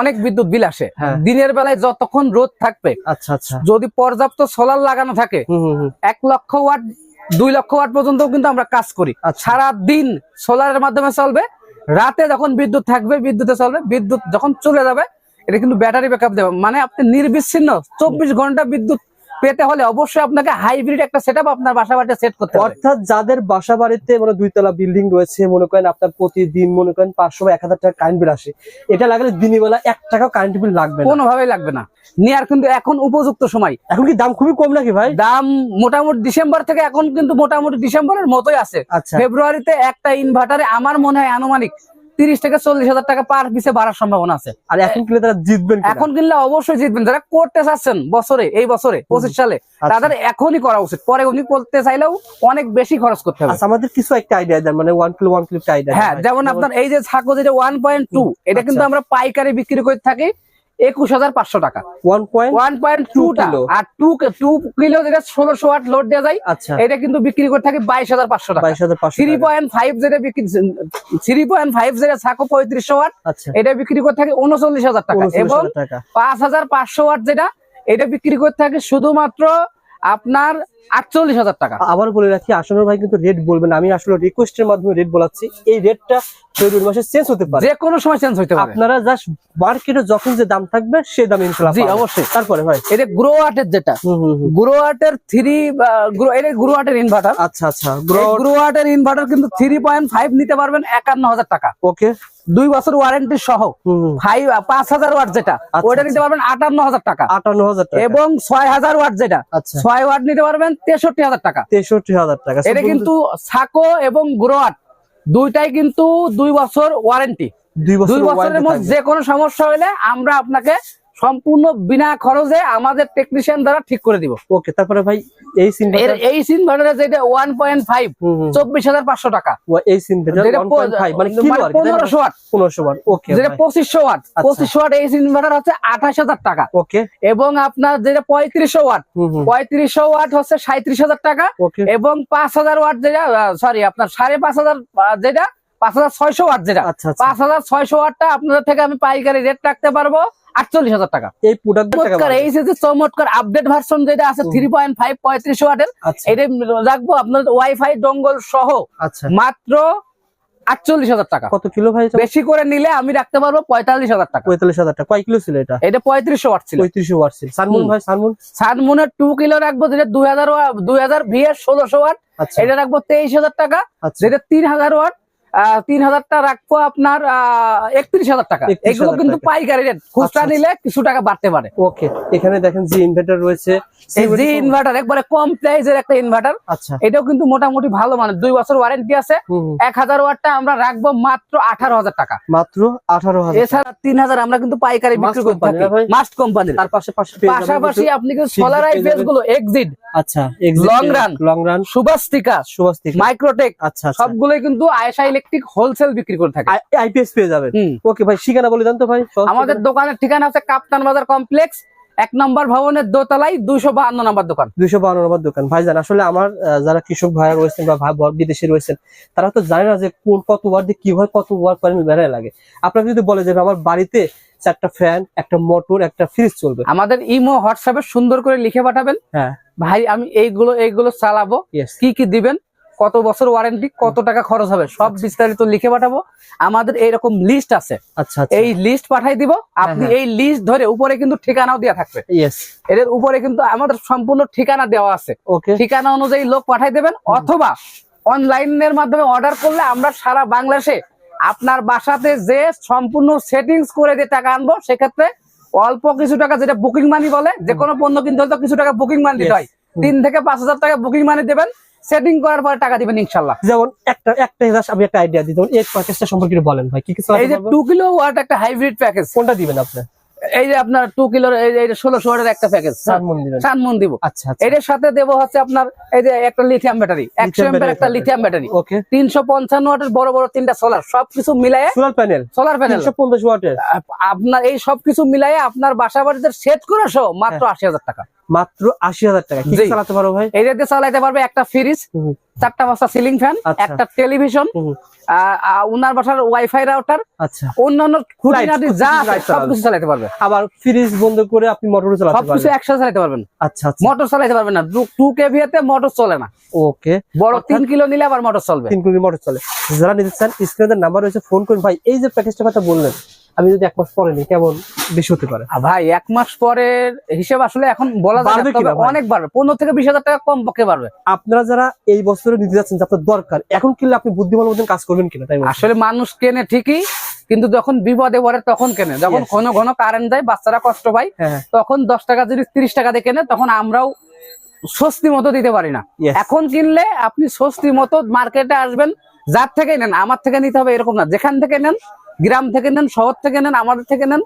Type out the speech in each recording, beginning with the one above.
অনেক বিদ্যুৎ বিল আসে। হ্যাঁ। দিনের বেলায় যতক্ষণ রোদ থাকবে আচ্ছা আচ্ছা। যদি পর্যাপ্ত সোলার লাগানো থাকে এক লক্ষ ওয়াট দুই লক্ষ ওয়াট পর্যন্ত কিন্তু আমরা কাজ করি। আচ্ছা। সারা দিন সোলারের মাধ্যমে চলবে রাতে যখন বিদ্যুৎ থাকবে বিদ্যুতে চলবে বিদ্যুৎ যখন চলে যাবে এটা কিন্তু ব্যাটারি ব্যাকআপ দেবে। মানে আপনি নির্বিচ্ছিন্ন চব্বিশ ঘণ্টা বিদ্যুৎ পেতে হলে অবশ্যই আপনাকে হাইব্রিড একটা সেটআপ আপনার বাসা বাড়িতে সেট করতে হবে। অর্থাৎ যাদের বাসা বাড়িতে মানে দুইতলা বিল্ডিং রয়েছে মনে করেন আপনার প্রতিদিন মনে করেন পাঁচশো বা এক হাজার টাকা কারেন্ট বিল আসে এটা লাগালে দিনের বেলা এক টাকাও কারেন্ট বিল লাগবে কোনোভাবেই লাগবে না। নেয়ার কিন্তু এখন উপযুক্ত সময়। এখন কি দাম খুবই কম নাকি ভাই? দাম মোটামুটি ডিসেম্বর থেকে এখন কিন্তু মোটামুটি ডিসেম্বরের মতোই আছে। আচ্ছা। ফেব্রুয়ারিতে একটা ইনভার্টারে আমার মনে হয় আনুমানিক তিরিশ থেকে চল্লিশ হাজার টাকা পার পিছিয়ে বাড়ার সম্ভাবনা আছে। আর এখন কিনলে তারা জিতবেন এখন কিনলে অবশ্যই জিতবেন। যারা করতে চাচ্ছেন বছরে এই বছরে পঁচিশ সালে আচ্ছা। তাদের এখনই করা উচিত। পরে উনি করতে চাইলেও অনেক বেশি খরচ করতে হবে। আচ্ছা আমাদের কিছু একটা আইডিয়া দেন মানে one kilo one kilo idea হ্যাঁ যেমন আপনার এই যে ছাকো যেটা ওয়ান পয়েন্ট টু এটা কিন্তু আচ্ছা। আমরা পাইকারি বিক্রি করে থাকি। একুশ হাজার পাঁচশো টাকা। One point two. কিলো। আর টু টু কিলো যেটা ষোলোশো ওয়াট লোড দেওয়া যায় আচ্ছা। এটা কিন্তু বিক্রি করে থাকি বাইশ হাজার পাঁচশো টাকা। থ্রি পয়েন্ট ফাইভ যেটা বিক্রি থ্রি পয়েন্ট ফাইভ যেটা ছাকো পঁয়ত্রিশশো ওয়াট এটা বিক্রি করে থাকে উনচল্লিশ হাজার টাকা। এবং পাঁচ হাজার পাঁচশো ওয়াট যেটা এটা বিক্রি করতে থাকে শুধুমাত্র আপনার আটচল্লিশ হাজার টাকা। আবার বলে রাখি আসনের ভাই কিন্তু রেট বলবেন আমি আসলে রিকোয়েস্টের মাধ্যমে রেট বলাচ্ছি। এই রেটটা ফেব্রুয়ারি মাসে চেঞ্জ হতে পারে। যে কোনো সময় চেঞ্জ হইতে পারে। আপনারা জাস্ট মার্কেটে যখন যে দাম থাকবে সেই দাম ইনশাল্লাহ জি অবশ্যই। তারপরে ভাই? এটা গ্রো যেটা এটা ইনভার্টার আচ্ছা আচ্ছা। গ্রো গ্রো ওয়াটের ইনভার্টার কিন্তু থ্রি পয়েন্ট ফাইভ নিতে পারবেন একান্ন হাজার টাকা। ওকে দুই বছর ওয়ারেন্টি সহ ফাইভ পাঁচ হাজার ওয়াট যেটা আচ্ছা, ওইটা নিতে। পারবেন আটান্ন হাজার টাকা। আটান্ন হাজার এবং ছয় হাজার ওয়াট যেটা আচ্ছা। ছয় ওয়াট নিতে পারবেন তেষট্টি হাজার টাকা। তেষট্টি হাজার টাকা। এটা কিন্তু সাকো এবং গ্রোয়াট দুইটাই কিন্তু দুই বছর ওয়ারেন্টি দুই দুই বছরের মধ্যে যে কোনো সমস্যা হলে আমরা আপনাকে সম্পূর্ণ বিনা খরচে আমাদের টেকনিশিয়ান দ্বারা ঠিক করে দিব। ওকে তারপরে ভাই এই সিম এই পয়েন্ট ফাইভ চব্বিশ হাজার পাঁচশো টাকা। এই সিম পয়েন্ট ফাইভ মানে কিলো আর পনেরোশো ওয়াট। পনেরোশো বার ওকে যেটা পঁচিশশো ওয়াট আচ্ছা। পঁচিশশো ওয়াট এই ইনভার্টার হচ্ছে আঠাশ হাজার টাকা। ওকে এবং আপনার যেটা পঁয়ত্রিশশো ওয়াট হুম হুম। পঁয়ত্রিশশো ওয়াট হচ্ছে সাঁত্রিশ হাজার টাকা। এবং পাঁচ হাজার ওয়াট যেটা সরি আপনার সাড়ে পাঁচ হাজার আহ, যেটা পাঁচ হাজার ছয়শো ওয়াট যেটা। আচ্ছা আচ্ছা। পাঁচ হাজার ছয়শো ওয়াটটা আপনাদের থেকে আমি পাইকারি রেট রাখতে পারব। আটচল্লিশ হাজার টাকা। এই এই যে চমৎকার আপডেট ভার্সন যেটা আছে থ্রি পয়েন্ট ফাইভ পঁয়ত্রিশ ওয়াটের আচ্ছা। এটা রাখব আপনার ওয়াইফাই ডঙ্গল সহ। আচ্ছা। মাত্র আটচল্লিশ হাজার টাকা। কত কিলো ভাই বেশি করে নিলে আমি রাখতে পারব পঁয়তাল্লিশ হাজার টাকা। পঁয়তাল্লিশ হাজার টাকা। কয় কিলো ছিল এটা? এটা পঁয়ত্রিশশো ওয়াট ছিল। পঁয়ত্রিশশো ওয়াট ছিল। সানমুন ভাই সানমুন? সানমুনের টু কিলো রাখব যেটা দুই হাজার দুই হাজার ভিএস ষোলোশো ওয়াট আচ্ছা। এটা রাখব তেইশ হাজার টাকা যেটা তিন হাজার ওয়াট তিন হাজারটা রাখব আপনার একত্রিশ হাজার টাকা। এগুলো কিন্তু পাইকারি রেট খুচরা আচ্ছা, নিলে কিছু টাকা বাড়তে পারে। ওকে এখানে দেখেন যে ইনভার্টার রয়েছে। যে ইনভার্টার একবারে কম প্রাইসের একটা ইনভার্টার আচ্ছা। এটাও কিন্তু মোটামুটি ভালো মানে দুই বছর ওয়ারেন্টি আছে। এক হাজার ওয়াটটা আমরা রাখব মাত্র আঠারো হাজার টাকা। মাত্র আঠারো হাজার এছাড়া তিন হাজার আমরা কিন্তু পাইকারি বিক্রি করতে থাকি। মাস্ট কোম্পানি তার পাশাপাশি আপনি কিন্তু সোলার আইপিএসগুলো এক্সিট আচ্ছা Long run। লং রান সুবাস্তিক মাইক্রোটেক আচ্ছা আচ্ছা। সবগুলোই কিন্তু আয়েশা ইলেকট্রিক হোলসেল বিক্রি করে থাকে। আইপিএস পেয়ে যাবেন। হুম। ওকে ভাই ঠিকানা বলে দেন তো ভাই আমাদের দোকানের ঠিকানা আছে কাপ্তান বাজার কমপ্লেক্স এক নম্বর ভবনের দোতলায় দুইশো বাহান্ন নম্বর দোকান। দুইশো বান্ন নম্বর দোকান। ভাইজান আসলে আমার যারা কৃষক ভাইয়া রয়েছেন বা ভাই বিদেশে রয়েছেন তারা তো জানে না যে কোন কত ওয়ার দিয়ে কীভাবে কত ওয়ার প্যানেল বেড়ায় লাগে। আপনাকে যদি বলে যে আমার বাড়িতে চারটা ফ্যান একটা মোটর একটা ফ্রিজ চলবে। আমাদের ইমো হোয়াটসঅ্যাপে সুন্দর করে লিখে পাঠাবেন। হ্যাঁ। ভাই আমি এইগুলো এইগুলো চালাবো। কি কি দিবেন? কত বছর ওয়ারেন্টি কত টাকা খরচ হবে সব বিস্তারিত লিখে পাঠাবো। আমাদের এইরকম লিস্ট আছে। আচ্ছা আচ্ছা। এই লিস্ট পাঠাই দিব আপনি হ্যাঁ। এই লিস্ট ধরে উপরে কিন্তু ঠিকানাও দেওয়া থাকবে। এদের উপরে কিন্তু আমাদের সম্পূর্ণ ঠিকানা দেওয়া আছে। ওকে ঠিকানা অনুযায়ী লোক পাঠাই দেবেন অথবা অনলাইনের মাধ্যমে অর্ডার করলে আমরা সারা বাংলাদেশে আপনার বাসাতে যে সম্পূর্ণ সেটিংস করে দিয়ে টাকা আনব সেক্ষেত্রে অল্প কিছু টাকা যেটা বুকিং মানি বলে যে কোনো পণ্য কিনতে হলে তো কিছু টাকা বুকিং মানি দিতে হয় তিন থেকে পাঁচ হাজার টাকা বুকিং মানি দেবেন। সেটিং করার পরে টাকা দিবেন ইনশাল্লাহ যেমন একটা একটা আমি একটা আইডিয়া দিই যেমন এই প্যাকেজটা সম্পর্কে বলেন ভাই কি কি এই যে টু কিলো ওয়াট একটা হাইব্রিড প্যাকেজ কোনটা দিবেন আপনি? এই যে আপনার টু কিলোর এই যে ষোলোশো ওয়াটের একটা প্যাকেজ সানমুন দিব। আচ্ছা আচ্ছা। এটার সাথে দেবো হচ্ছে আপনার এই যে একটা লিথিয়াম ব্যাটারি একশো এমপের একটা। লিথিয়াম ব্যাটারি ওকে তিনশো পঞ্চান্ন ওয়াটের বড় বড় তিনটা সোলার সবকিছু মিলায়ে সোলার প্যানেল সোলার প্যানেল পঞ্চাশ ওয়াটের আপনার এই সবকিছু মিলায়ে আপনার বাসা বাড়িতে সেট করে সহ মাত্র আশি হাজার টাকা। মাত্র আশি হাজার টাকা। কি চালাতে পারো ভাই? এই দিয়ে চালাইতে পারবে একটা ফ্রিজ চারটা পাঁচটা সিলিং ফ্যান আচ্ছা। একটা টেলিভিশন উনার বাসার ওয়াইফাই রাউটার আচ্ছা। অন্যান্য খুঁটিনাটি Light, যা। সবকিছু চালাতে পারবে। আবার ফ্রিজ বন্ধ করে আপনি মোটর চালাতে সবকিছু পারবেন। একসাথে চালাতে পারবেন। আচ্ছা আচ্ছা। মোটর চালাতে পারবেন না। কেভিএ তে মোটর চলে না। ওকে বড় কিলো নিলে আবার মোটর চলবে। মোটর চলে। যারা নিতে চান স্ক্রিনের নাম্বার রয়েছে ফোন করুন। ভাই এই যে প্যাকেজটার কথা বললেন আমি যদি এক মাস পরে নিই কেমন বেশি হতে পারে? ভাই এক মাস পরের হিসেব আসলে এখন বলা ভাই? অনেক বাড়বে। পনেরো থেকে বিশ হাজার টাকা কম পক্ষে বাড়বে। আপনারা যারা এই বছরে নিতে যাচ্ছেন আপনার দরকার এখন কিনলে আপনি বুদ্ধিমান মতন কাজ করবেন কিনা তাই আসলে মানুষ কেনে ঠিকই কিন্তু যখন বিপদে পড়ে তখন কেনে। যখন. ঘন ঘন কারেন্ট দেয় বাচ্চারা কষ্ট পায় হ্যাঁ। তখন দশ টাকা যদি তিরিশ টাকা দিয়ে কেনে তখন আমরাও স্বস্তি মতো দিতে পারি না। এখন কিনলে আপনি স্বস্তি মতো মার্কেটে আসবেন যার থেকে নেন আমার থেকে নিতে হবে এরকম না। যেখান থেকে নেন গ্রাম থেকে নেন শহর থেকে নেন আমাদের থেকে নেন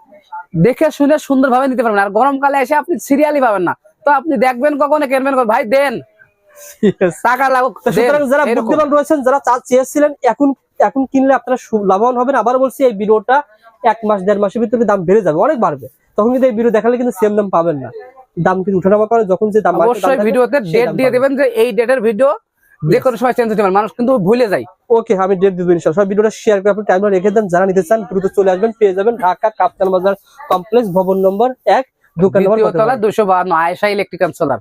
দেখে শুনে সুন্দরভাবে নিতে পারবেন। আর গরমকালে এসে আপনি সিরিয়ালি পাবেন না। তো আপনি দেখবেন কখনো কিনবেন ভাই দেন। টাকা লাগুক যারা বুদ্ধিমান রয়েছেন যারা চা চেয়েছিলেন এখন এখন কিনলে আপনারা লাভবান হবেন। আবার বলছি এই ভিডিওটা এক মাস দেড় মাসের ভিতরে দাম বেড়ে যাবে অনেক বাড়বে। তখন কিন্তু এই ভিডিও দেখালে কিন্তু সেম দাম পাবেন না। দাম কিন্তু উঠানামা করে যখন যে দাম অবশ্যই ভিডিওতে ডেট দিয়ে। দেবেন যে এই ডেটের ভিডিও যে কোনো সময় চেঞ্জ হতে পারে মানুষ কিন্তু ভুলে যায়। ওকে আমি ডেট দিব ইনশাআল্লাহ সব ভিডিওটা শেয়ার করে আপনি টাইম রেখে দেন। যারা নিতে চান দ্রুত চলে আসবেন পেয়ে যাবেন ঢাকা কাপ্তান বাজার কমপ্লেক্স ভবন নম্বর এক দোকান নম্বর দ্বিতীয় কত নম্বর? দুশো বাহান্ন আয়সা ইলেকট্রিক্যাল সোলার